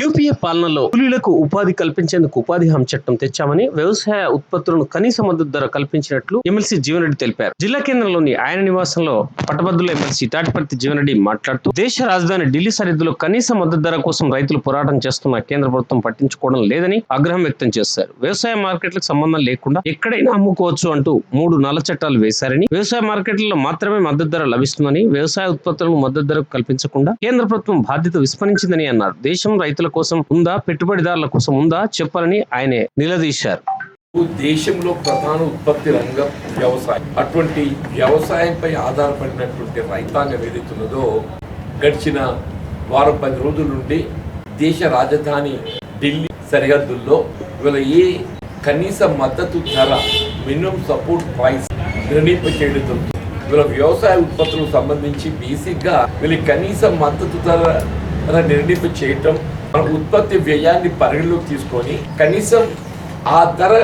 UPA పాలనలో కూలీలకు ఉపాధి కల్పించేందుకు ఉపాధి హామీ చట్టం తెచ్చామని వ్యవసాయ ఉత్పత్తులను కనీస మద్దతు ధర కల్పించినట్లు ఎమ్మెల్సీ జీవనరెడ్డి తెలిపారు. జిల్లా కేంద్రంలోని ఆయన నివాసంలో పట్టభద్రుల ఎమ్మెల్సీ తాటిపర్తి జీవనరెడ్డి మాట్లాడుతూ దేశ రాజధాని ఢిల్లీ సరిహద్దులో కనీస మద్దతు ధర కోసం రైతులు పోరాటం చేస్తున్న కేంద్ర ప్రభుత్వం పట్టించుకోవడం లేదని ఆగ్రహం వ్యక్తం చేశారు. వ్యవసాయ మార్కెట్లకు సంబంధం లేకుండా ఎక్కడైనా అమ్ముకోవచ్చు అంటూ మూడు నల్ల చట్టాలు వేశారని వ్యవసాయ మార్కెట్లలో మాత్రమే మద్దతు ధర లభిస్తుందని వ్యవసాయ ఉత్పత్తులను మద్దతు ధరకు కల్పించకుండా కేంద్ర ప్రభుత్వం బాధ్యత విస్మరించిందని అన్నారు. దేశం రైతుల కోసం ఉందా? పెట్టుబడిదారుల కోసం ఉందా? చెప్పాలని ఆయనే నిలదీశారు. దేశంలో ప్రధాన ఉత్పత్తి రంగం వ్యవసాయం. అటువంటి వ్యవసాయంపై ఆధారపడినటువంటి రైతాంగం ఏదైతున్నదో గడిచిన వారం పది రోజుల నుండి దేశ రాజధాని ఢిల్లీ సరిహద్దుల్లో ఇవాళ ఏ కనీస మద్దతు ధర మినిమం సపోర్ట్ ప్రైస్ నిర్ణయింప చేయడం జరుగుతుంది. ఇవాళ వ్యవసాయ ఉత్పత్తులకు సంబంధించి బేసిక్గా వీళ్ళ కనీస మద్దతు ధర నిర్ణయింప చేయటం మన ఉత్పత్తి వ్యయాన్ని పరిగణలోకి తీసుకొని కనీసం ఆ ధర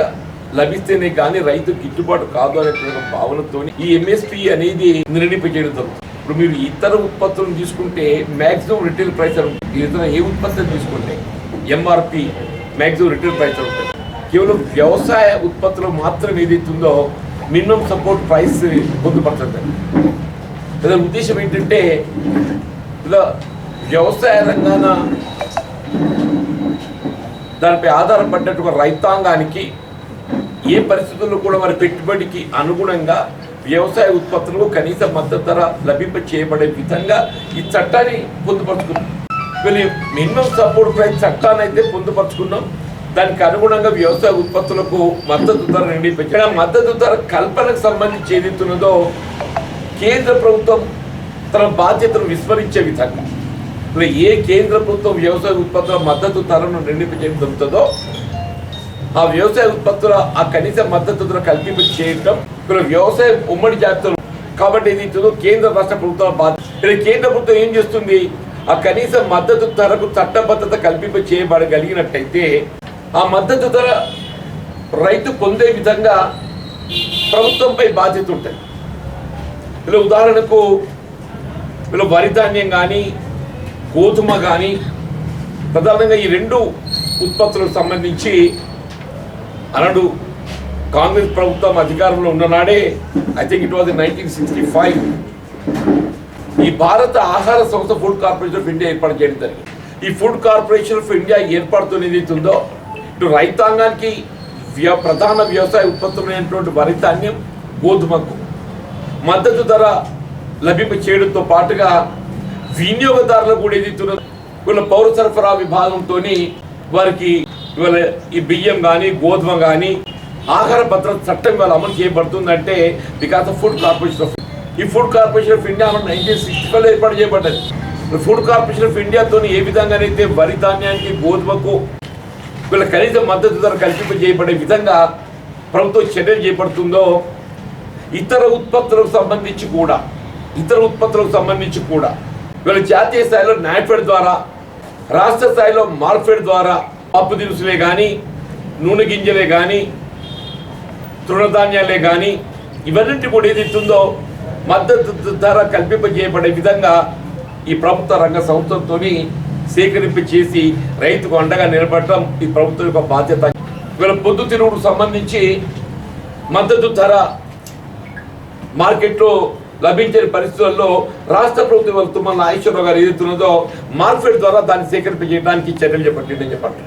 లభిస్తేనే కానీ రైతు గిట్టుబాటు కాదు అనేటువంటి భావనతో ఈ ఎంఎస్పి అనేది నిర్ణయింప చేయడం జరుగుతుంది. ఇప్పుడు మీరు ఇతర ఉత్పత్తులను తీసుకుంటే మ్యాక్సిమం రిటైల్ ప్రైస్ ఉంటుంది. ఇతర ఏ ఉత్పత్తులు తీసుకుంటే ఎంఆర్పి మ్యాక్సిమం రిటైల్ ప్రైస్ ఉంటుంది. కేవలం వ్యవసాయ ఉత్పత్తులు మాత్రం ఏదైతుందో మినిమం సపోర్ట్ ప్రైస్ పొందుపరచండి. దాని ఉద్దేశం ఏంటంటే ఇలా వ్యవసాయ రంగాన దానిపై ఆధారపడ్డట్టు రైతాంగానికి ఏ పరిస్థితుల్లో కూడా వారి పెట్టుబడికి అనుగుణంగా వ్యవసాయ ఉత్పత్తులకు కనీస మద్దతు ధర లభింప చేయబడే విధంగా ఈ చట్టాన్ని పొందుపరుచుకున్నాం. వీళ్ళు మినిమం సపోర్ట్ ప్రైస్ చట్టాన్ని అయితే పొందుపరుచుకున్నాం. దానికి అనుగుణంగా వ్యవసాయ ఉత్పత్తులకు మద్దతు ధర నిర్ణయించారు మద్దతు ధర కల్పనకు సంబంధించి ఏదైతున్నదో కేంద్ర ప్రభుత్వం తన బాధ్యతను విస్మరించే విధంగా ఇప్పుడు ఏ కేంద్ర ప్రభుత్వం వ్యవసాయ ఉత్పత్తుల మద్దతు ధరను నిర్ణయించడం జరుగుతుందో ఆ వ్యవసాయ ఉత్పత్తుల ఆ కనీస మద్దతు ధర కల్పింప చేయటం ఇప్పుడు వ్యవసాయ ఉమ్మడి జాబితాలు కాబట్టి ఇది కేంద్ర రాష్ట్ర ప్రభుత్వాల బాధ్యత. ఇక్కడ కేంద్ర ప్రభుత్వం ఏం చేస్తుంది? ఆ కనీస మద్దతు ధరకు చట్టబద్ధత కల్పింప చేయబడగలిగినట్టయితే ఆ మద్దతు ధర రైతు పొందే విధంగా ప్రభుత్వంపై బాధ్యత ఉంటుంది. ఇలా ఉదాహరణకు ఇలా వరి ధాన్యం కానీ గోధుమ కానీ ప్రధానంగా ఈ రెండు ఉత్పత్తులకు సంబంధించి అనడు కాంగ్రెస్ ప్రభుత్వం అధికారంలో ఉన్ననాడే I think it was nineteen sixty five ఈ భారత ఆహార సంస్థ ఫుడ్ కార్పొరేషన్ ఆఫ్ ఇండియా ఏర్పాటు చేయడం జరిగింది. ఈ ఫుడ్ కార్పొరేషన్ ఆఫ్ ఇండియా ఏర్పడుతున్నది ఉందో ఇటు రైతాంగానికి వ్య ప్రధాన వ్యవసాయ ఉత్పత్తులైనటువంటి వరి ధాన్యం గోధుమకు మద్దతు ధర లభింప చేయడంతో పాటుగా వినియోగదారులకు కూడా ఏదైతున్నదో వీళ్ళ పౌర సరఫరా విభాగంతో వారికి ఇవాళ ఈ బియ్యం కానీ గోధుమ కానీ ఆహార భద్రత చట్టం ఇవాళ అమలు చేయబడుతుందంటే because of food corporation of ఈ food corporation of India nineteen sixty five ఏర్పాటు చేయబడ్డది. ఫుడ్ కార్పొరేషన్ ఆఫ్ ఇండియాతో ఏ విధంగానైతే వరి ధాన్యానికి గోధుమకు వీళ్ళ కనీస మద్దతు ధర కల్పింప చేయబడే విధంగా ప్రభుత్వం చర్యలు చేపడుతుందో ఇతర ఉత్పత్తులకు సంబంధించి కూడా ఇతర ఉత్పత్తులకు సంబంధించి కూడా వీళ్ళ జాతీయ స్థాయిలో నాఫెడ్ ద్వారా రాష్ట్ర స్థాయిలో మార్ఫెడ్ ద్వారా పప్పు దినుసులే కానీ నూనె గింజలే కానీ తృణధాన్యాలే కానీ ఇవన్నింటి కూడా ఏదైతుందో మద్దతు ధర కల్పింపజేయబడే విధంగా ఈ ప్రభుత్వ రంగ సంస్థలతో సేకరింపు చేసి రైతుకు అండగా నిలబడటం ఈ ప్రభుత్వం యొక్క బాధ్యత. వీళ్ళ పొద్దుతిరుగుడు సంబంధించి మద్దతు ధర మార్కెట్లో లభించని పరిస్థితుల్లో రాష్ట్ర ప్రభుత్వం ఇవాళ ఐశ్వర్య గారు ఏదైతున్నదో మార్కెట్ ద్వారా దాన్ని సేకరింప చేయడానికి చర్యలు చేపట్టిందని చెప్పండి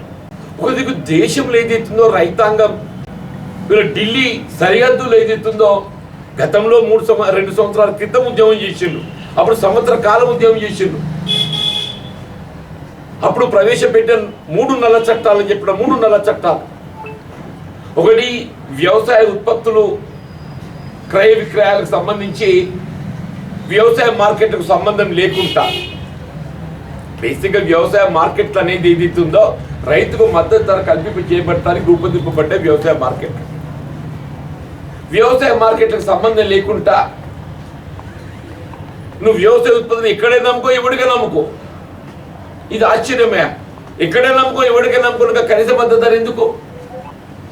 ఒక దిక్కు దేశంలో ఏదైతుందో రైతాంగం వీళ్ళు ఢిల్లీ సరిహద్దులో ఏదైతుందో గతంలో మూడు సంవ రెండు సంవత్సరాల క్రితం ఉద్యమం చేసిండు అప్పుడు సంవత్సర కాలం ఉద్యమం చేసిండు అప్పుడు ప్రవేశపెట్టిన మూడు నల్ల చట్టాలు అని చెప్పిన మూడు నల్ల చట్టాలు. ఒకటి వ్యవసాయ ఉత్పత్తులు క్రయ విక్రయాలకు సంబంధించి వ్యవసాయ మార్కెట్కు సంబంధం లేకుండా. బేసిక్గా వ్యవసాయ మార్కెట్లు అనేది ఏదైతే ఉందో రైతుకు మద్దతు ధర కల్పింపు చేయబడటానికి రూపొందింపబడ్డే వ్యవసాయ మార్కెట్. వ్యవసాయ మార్కెట్లకు సంబంధం లేకుండా నువ్వు వ్యవసాయ ఉత్పత్తిని ఎక్కడే నమ్ముకో ఎవడికైనా నమ్ముకో? ఇది ఆశ్చర్యమే. ఎక్కడే నమ్ముకో ఎవడికైనా నమ్ముకో ఇంకా కనీస మద్దతు ధర ఎందుకు?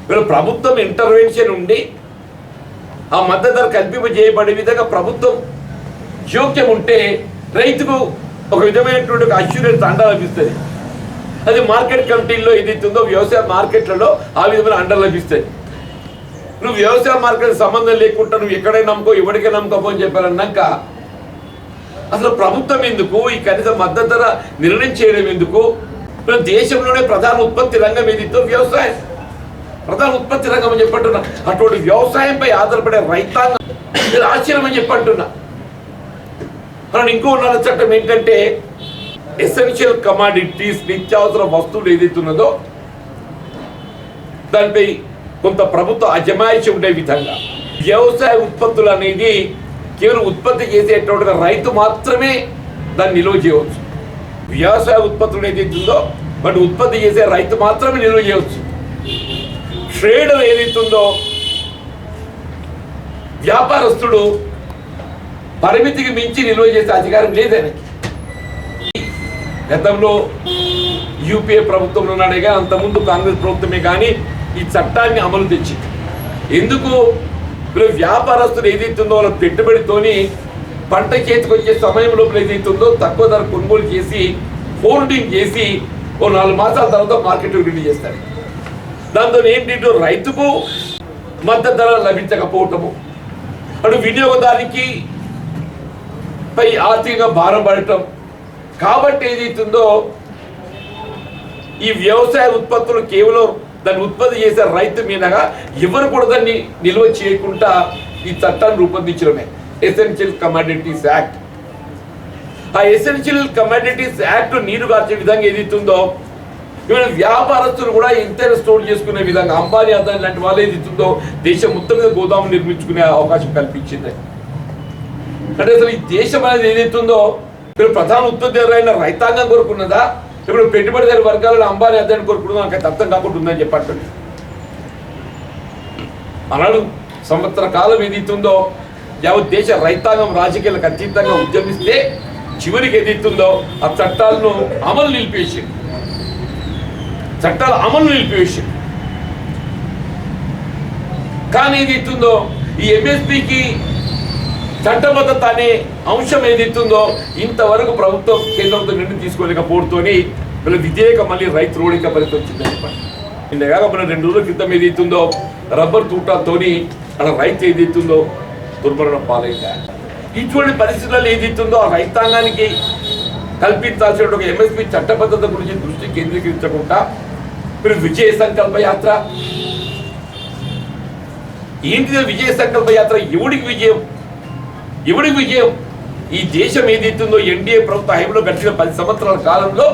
వీళ్ళు ప్రభుత్వం ఇంటర్వెన్షన్ ఉండి ఆ మద్దతు ధర కల్పింపజేయబడే విధంగా ప్రభుత్వం జోక్యం ఉంటే రైతుకు ఒక విధమైనటువంటి ఒక అష్యూరెన్స్ అండ లభిస్తుంది. అది మార్కెట్ కమిటీల్లో ఏదైతుందో వ్యవసాయ మార్కెట్లలో ఆ విధమైన అండలు లభిస్తాయి. నువ్వు వ్యవసాయ మార్కెట్ సంబంధం లేకుండా నువ్వు ఎక్కడైనా నమ్ముకో ఎవరికైనా నమ్ముకోపో అని చెప్పారన్నాక అసలు ప్రభుత్వం ఎందుకు ఈ కనీస మద్దతు ధర నిర్ణయం చేయడం ఎందుకు? దేశంలోనే ప్రధాన ఉత్పత్తి రంగం ఏదితో వ్యవసాయం. ప్రధాన ఉత్పత్తి రంగం అని చెప్పంటున్నా. అటువంటి వ్యవసాయంపై ఆధారపడే రైతాంగం ఆశ్చర్యం అని చెప్పంటున్నా. మనం ఇంకో ఉన్నత చట్టం ఏంటంటే ఎసెన్షియల్ కమాడిటీస్ నిత్యావసర వస్తువులు ఏదైతే ఉన్నదో దానిపై కొంత ప్రభుత్వ అజమాయిషి ఉండే విధంగా. వ్యవసాయ ఉత్పత్తులు అనేది కేవలం ఉత్పత్తి చేసేటువంటి రైతు మాత్రమే దాన్ని నిల్వ చేయవచ్చు. వ్యవసాయ ఉత్పత్తులు ఏదైతే ఉందో వాటి ఉత్పత్తి చేసే రైతు మాత్రమే నిల్వ చేయవచ్చు. ట్రేడర్ ఏదైతే ఉందో వ్యాపారస్తుడు పరిమితికి మించి నిల్వ చేసే అధికారం లేదు ఆయనకి. గతంలో యూపీఏ ప్రభుత్వంలో ఉన్నాడే అంతకుముందు కాంగ్రెస్ ప్రభుత్వమే కానీ ఈ చట్టాన్ని అమలు తెచ్చింది. ఎందుకు? ఇప్పుడు వ్యాపారస్తులు ఏదైతుందో వాళ్ళ పెట్టుబడితోని పంట చేతికి వచ్చే సమయం లోపల ఏదైతుందో తక్కువ ధర కొనుగోలు చేసి హోల్డింగ్ చేసి ఓ నాలుగు మాసాల తర్వాత మార్కెట్ రిలీజ్ చేస్తారు దాంతో ఏంటి రైతుకు మద్దతు ధర లభించకపోవటము. అటు వినియోగదారికి పై ఆర్థికంగా భారం పడటం. కాబట్టి ఏదైతుందో ఈ వ్యవసాయ ఉత్పత్తులు కేవలం దాన్ని ఉత్పత్తి చేసే రైతు మీదగా ఎవరు కూడా దాన్ని నిల్వ చేయకుండా ఈ చట్టాన్ని రూపొందించడమే. ఎసెన్షియల్ కమాడిటీస్ యాక్ట్ ఆ ఎసెన్షియల్ కమాడిటీస్ యాక్ట్ నీరు కార్చే విధంగా ఏదైతుందో ఇవాళ వ్యాపారస్తులు కూడా ఎంతైనా స్టోర్ చేసుకునే విధంగా అంబానీ అదాని లాంటి వాళ్ళు ఏదైతుందో దేశం మొత్తం మీద గోదాము నిర్మించుకునే అవకాశం కల్పించింది. అంటే అసలు ఈ దేశం అనేది ఏదైతుందో ఇప్పుడు ప్రధాన ఉత్పత్తిదారులైన రైతాంగం కోరుకున్నదా ఇప్పుడు పెట్టుబడిదారు వర్గాలలో అంబానీ అద్దని కోరుకున్నదా నాకు అర్థం కాకుండా ఉందని చెప్పండి అన్నాడు సంవత్సర కాలం ఏదైతుందో యావత్ దేశ రైతాంగం రాజకీయాలకు అతీతంగా ఉద్యమిస్తే చివరికి ఏదైతుందో ఆ చట్టాలను అమలు నిలిపేసి చట్టాల అమలు నిలిపివేసి కానీ ఏదైతుందో ఈ ఎంఎస్పికి చట్టబద్ధత అనే అంశం ఏదైతుందో ఇంతవరకు ప్రభుత్వం కేంద్రంతో నిర్ణయం తీసుకోలేకపోతోని వీళ్ళ విధేయక మళ్ళీ రైతు రోడిక పరిస్థితి వచ్చిందని చెప్పండి. ఇంతకాక మన రెండు రోజుల క్రితం ఏదైతుందో రబ్బర్ తూటాతోని అక్కడ రైతు ఏదైతుందో దుర్మరణం పాలైందా? ఇటువంటి పరిస్థితుల్లో ఏదైతుందో ఆ రైతాంగానికి కల్పించాల్సిన ఒక ఎంఎస్పి చట్టబద్ధత గురించి దృష్టి కేంద్రీకరించకుండా మీరు విజయ సంకల్ప యాత్ర. ఏంటిదో విజయ సంకల్ప యాత్ర? ఎవడికి విజయం? ఎవడికి విజయం. ఈ దేశం ఏదైతుందో ఎన్డీఏ ప్రభుత్వ హయాంలో గడిచిన పది సంవత్సరాల కాలంలో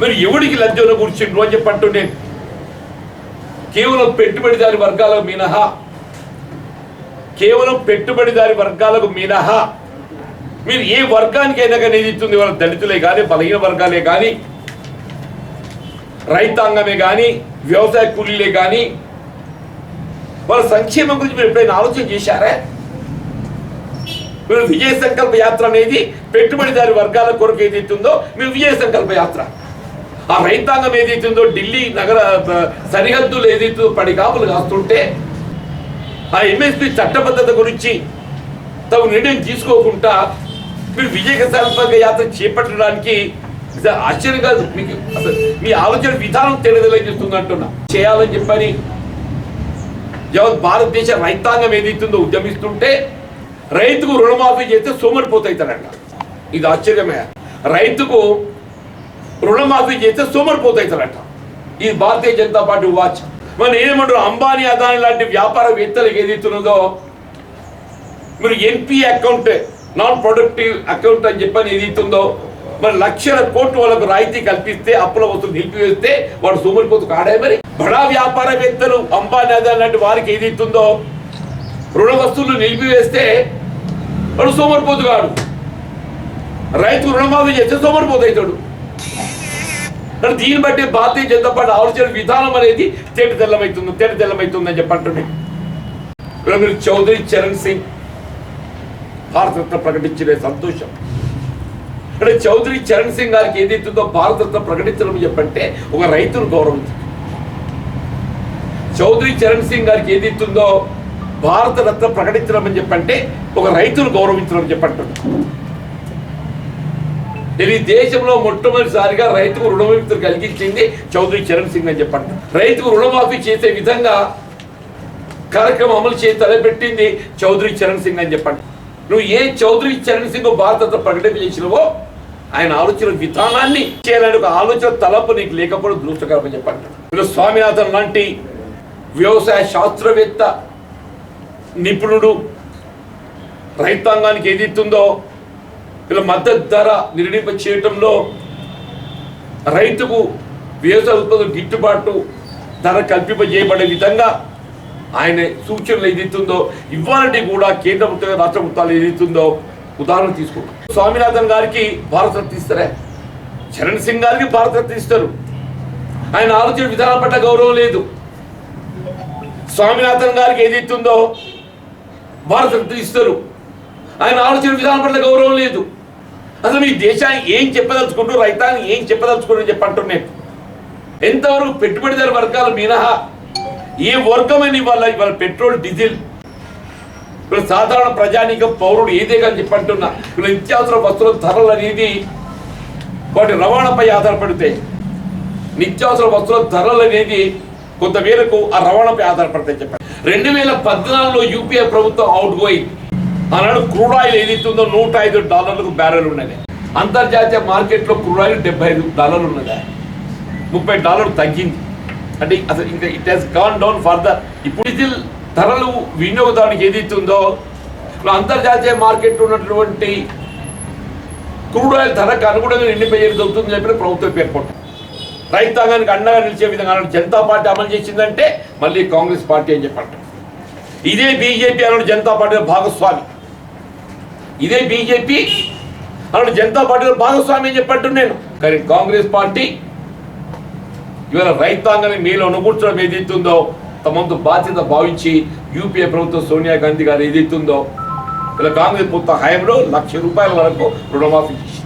మీరు ఎవడికి లబ్ధిలో కూర్చుండ్రు అని చెప్పంటూ నేను కేవలం పెట్టుబడిదారి వర్గాలకు మినహా కేవలం పెట్టుబడిదారి వర్గాలకు మినహా మీరు ఏ వర్గానికైనా కానీ ఏది ఇస్తుంది వాళ్ళ దళితులే కానీ బలహీన వర్గాలే కానీ రైతాంగమే కానీ వ్యవసాయ కూలీలే కానీ వాళ్ళ సంక్షేమం గురించి మీరు ఎప్పుడైనా ఆలోచన చేశారా? మీరు విజయ సంకల్ప యాత్ర అనేది పెట్టుబడిదారి వర్గాల కొరకు ఏదైతుందో మీరు విజయ సంకల్ప యాత్ర. ఆ రైతాంగం ఏదైతుందో ఢిల్లీ నగర సరిహద్దులు ఏదైతుందో పడి కాపులు కాస్తుంటే ఆ ఎంఎస్పి చట్టబద్ధత గురించి తగు నిర్ణయం తీసుకోకుండా మీరు విజయ సంకల్ప యాత్ర చేపట్టడానికి ఆశ్చర్యం కాదు. మీకు అసలు మీ ఆలోచన విధానం తెలియదలేస్తుంది అంటున్నా. చేయాలని చెప్పని యావత్ భారతదేశ రైతాంగం ఏదైతుందో ఉద్యమిస్తుంటే రైతుకు రుణమాఫీ చేస్తే సోమరిపోతాయితాడంట ఇది ఆశ్చర్యమే. రైతుకు రుణమాఫీ చేస్తే సోమరిపోతాయితాడంట ఇది భారతీయ జనతా పార్టీ వాచ్. మన ఏమంటారు? అంబానీ అదాని లాంటి వ్యాపారవేత్తలకు ఏదైతున్నదో మీరు NP account non productive account అని చెప్పని ఏదైతుందో మరి లక్షల కోట్లు వాళ్ళకు రాయితీ కల్పిస్తే అప్పుల వస్తువులు నిలిపివేస్తే వాడు సోమరిపోతు కాడే మరి? బడా వ్యాపారవేత్తలు అంబానీ అదాని లాంటి వారికి ఏదైతుందో రుణ వస్తువులు నిలిపివేస్తే వాడు సోమరిపోతు కాడు. రైతు రుణమాఫీ చేస్తే సోమరిపోతు అవుతాడు దీన్ని బట్టి భారతీయ జనతా పార్టీ ఆలోచన విధానం అనేది తేట తెల్లమవుతుంది తేట తెల్లమవుతుందని చెప్పంటుండే ఇక్కడ మీరు చౌదరి చరణ్ సింగ్ భారతరత్న ప్రకటించిన సంతోషం. అంటే చౌదరి చరణ్ సింగ్ గారికి ఏదైతుందో భారతరత్న ప్రకటించడం చెప్పంటే ఒక రైతును గౌరవించడం. చౌదరి చరణ్ సింగ్ గారికి ఏదైతుందో భారతరత్న ప్రకటించడం అని చెప్పంటే ఒక రైతును గౌరవించడం అని చెప్పంటుంది ఇది దేశంలో మొట్టమొదటిసారిగా రైతుకు రుణమాఫీ కలిగించింది చౌదరి చరణ్ సింగ్ అని చెప్పండి రైతుకు రుణమాఫీ చేసే విధంగా కార్యక్రమం అమలు చేసి తలపెట్టింది చౌదరి చరణ్ సింగ్ అని చెప్పండి నువ్వు ఏ చౌదరి చరణ్ సింగ్ భారత ప్రకటన చేసినవో ఆయన ఆలోచన విధానాన్ని చేయాలని ఒక ఆలోచన తలపు నీకు లేకపోవడం దృష్టకరమని చెప్పండి ఇప్పుడు స్వామినాథన్ లాంటి వ్యవసాయ శాస్త్రవేత్త నిపుణుడు రైతాంగానికి ఏదైతుందో ఇలా మద్దతు ధర నిర్ణయింప చేయటంలో రైతుకు వ్యవసాయ ఉత్పత్తులు గిట్టుబాటు ధర కల్పింపజేయబడే విధంగా ఆయన సూచనలు ఏదైతుందో ఇవ్వాలంటే కూడా కేంద్ర ప్రభుత్వం రాష్ట్ర ప్రభుత్వాలు ఏదైతుందో ఉదాహరణ తీసుకుంటాం స్వామినాథన్ గారికి భారతరత్న ఇస్తారే? చరణ్ సింగ్ గారికి భారతరత్న ఇస్తారు. ఆయన ఆలోచన విధానం పట్ల గౌరవం లేదు. స్వామినాథన్ గారికి ఏదైతుందో భారతరత్న ఇస్తారు ఆయన ఆలోచన విధానం పట్ల గౌరవం లేదు. అసలు మీ దేశానికి ఏం చెప్పదలుచుకుంటూ రైతాన్ని ఏం చెప్పదలుచుకుంటూ చెప్పంటున్నాను ఎంతవరకు పెట్టుబడిదారు వర్గాలు మినహా ఏ వర్గమైన ఇవాళ ఇవాళ పెట్రోల్ డీజిల్ ఇప్పుడు సాధారణ ప్రజానిక పౌరుడు ఏదే కానీ చెప్పంటున్నా ఇప్పుడు నిత్యావసర వస్తువుల ధరలు అనేది వాటి రవాణాపై ఆధారపడితే నిత్యావసర వస్తువుల ధరలు అనేది కొంత మేరకు ఆ రవాణాపై ఆధారపడతాయి చెప్పండి రెండు వేల పద్నాలుగులో యూపీఏ ప్రభుత్వం అవుట్ గోయింగ్ ఆనాడు క్రూడ్ ఆయిల్ ఏదైతుందో నూట ఐదు డాలర్లకు బ్యారెల్ ఉన్నది. అంతర్జాతీయ మార్కెట్లో క్రూడ్ ఆయిల్ డెబ్బై ఐదు డాలర్లు ఉన్నది. ముప్పై డాలర్లు తగ్గింది. అంటే అసలు ఇంకా it has gone down further ఇప్పుడు డీజిల్ ధరలు వినియోగదారునికి ఏదైతుందో ఇప్పుడు అంతర్జాతీయ మార్కెట్ ఉన్నటువంటి క్రూడ్ ఆయిల్ ధరకు అనుగుణంగా నిండిపోయి అవుతుందని చెప్పి ప్రభుత్వం పేర్కొంటుంది. రైతాంగానికి అండగా నిలిచే విధంగా జనతా పార్టీ అమలు చేసిందంటే మళ్ళీ కాంగ్రెస్ పార్టీ అని చెప్పండి ఇదే బీజేపీ అన్నాడు జనతా పార్టీలో భాగస్వామి. ఇదే బీజేపీ అన్నాడు జనతా పార్టీలో భాగస్వామి అని చెప్పట్టు నేను. కానీ కాంగ్రెస్ పార్టీ ఇవాళ రైతాంగాన్ని మీలో అనుకూర్చడం ఏదైతుందో తమంత బాధ్యత భావించి యూపీఏ ప్రభుత్వం సోనియా గాంధీ గారు ఏదైతుందో ఇలా కాంగ్రెస్ ప్రభుత్వ హయాంలో లక్ష రూపాయల వరకు రుణమాఫీ చేసింది.